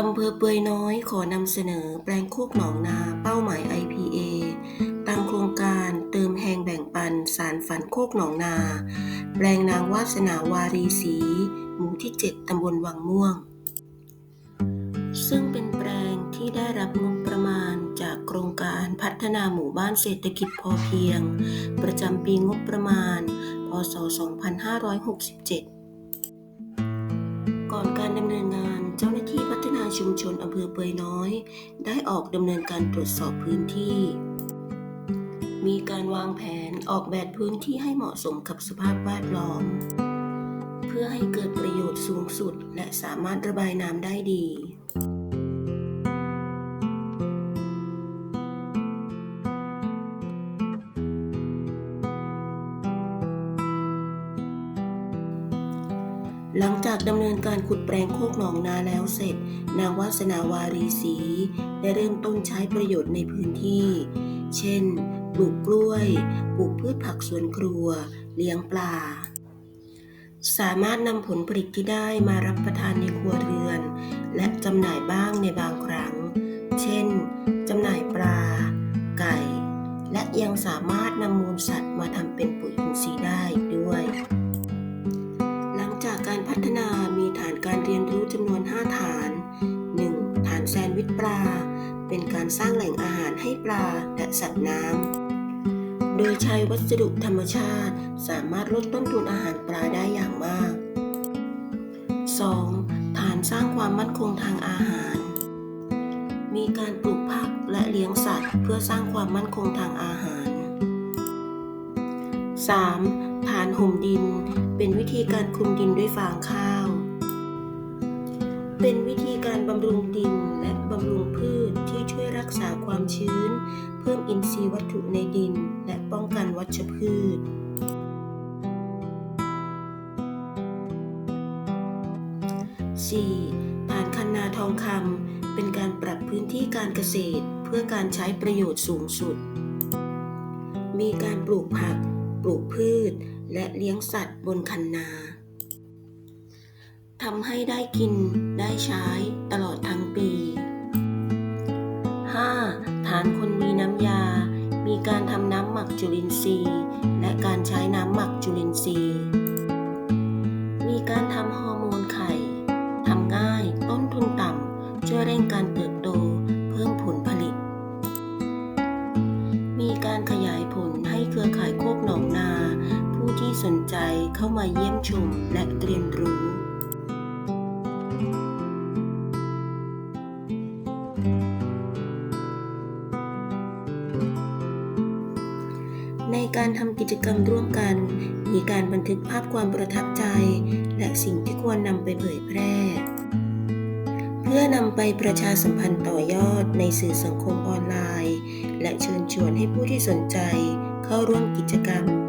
อำเภอเปือยน้อยขอนำเสนอแปลงโคกหนองนาเป้าหมาย IPA ตามโครงการเติมแหงแบ่งปันสารฝันโคกหนองนา แปลงนางวาสนาวารีศรีหมู่ที่ 7ตำบลวังม่วง ซึ่งเป็นแปลงที่ได้รับงบประมาณจากโครงการพัฒนาหมู่บ้านเศรษฐกิจพอเพียง ประจำปีงบประมาณ พศ 2567 ก่อนการดำเนินงานเจ้าหน้าที่พัฒนาชุมชนอำเภอเปือยน้อย ได้ออกดำเนินการตรวจสอบพื้นที่ มีการวางแผนออกแบบพื้นที่ให้เหมาะสมกับสภาพแวดล้อม เพื่อให้เกิดประโยชน์สูงสุดและสามารถระบายน้ำได้ดี หลังจากดำเนินการขุดแปลงโคกหนองนาแล้วเสร็จ นางวาสนาวารีศรีได้เริ่มต้นใช้ประโยชน์ในพื้นที่ เช่น ปลูกกล้วย ปลูกพืชผักสวนครัว เลี้ยงปลา สามารถนำผลผลิตที่ได้มารับประทานในครัวเรือน และจำหน่ายบ้างในบางครั้ง เช่น จำหน่ายปลา ไก่ และยังสามารถนำมูลสัตว์มาทำเป็นปุ๋ยอินทรีย์ได้อีกด้วย พัฒนามีฐานการเรียนรู้จำนวน 5 ฐาน 1. ฐานแซนด์วิชปลา เป็นการสร้างแหล่งอาหารให้ปลาและสัตว์น้ำ โดยใช้วัสดุธรรมชาติ สามารถลดต้นทุนอาหารปลาได้อย่างมาก 2. ฐานสร้างความมั่นคงทางอาหาร มีการปลูกผักและเลี้ยงสัตว์ เพื่อสร้างความมั่นคงทางอาหาร 3. ฐานห่มดิน เป็นวิธีการคลุมดินด้วยฟางข้าว เป็นวิธีการบำรุงดินและบำรุงพืชที่ช่วยรักษาความชื้น เพิ่มอินทรีย์วัตถุในดิน และป้องกันวัชพืช 4. ฐานคันนาทองคำเป็นการปรับพื้นที่การเกษตรเพื่อการใช้ประโยชน์สูงสุด มีการปลูกผัก ลูกพืช และเลี้ยงสัตว์บนคันนาทำให้ได้กินได้ใช้ตลอดทั้งปี 5. ฐานคนมีน้ำยา มีการทำน้ำหมักจุลินทรีย์ และการใช้น้ำหมักจุลินทรีย์ สนใจเข้ามาเยี่ยมชมและเรียนรู้ในการทำกิจกรรมร่วมกัน มีการบันทึกภาพความประทับใจ และสิ่งที่ควรนำไปเผยแพร่ เพื่อนำไปประชาสัมพันธ์ต่อยอดในสื่อสังคมออนไลน์ และเชิญชวนให้ผู้ที่สนใจเข้าร่วมกิจกรรม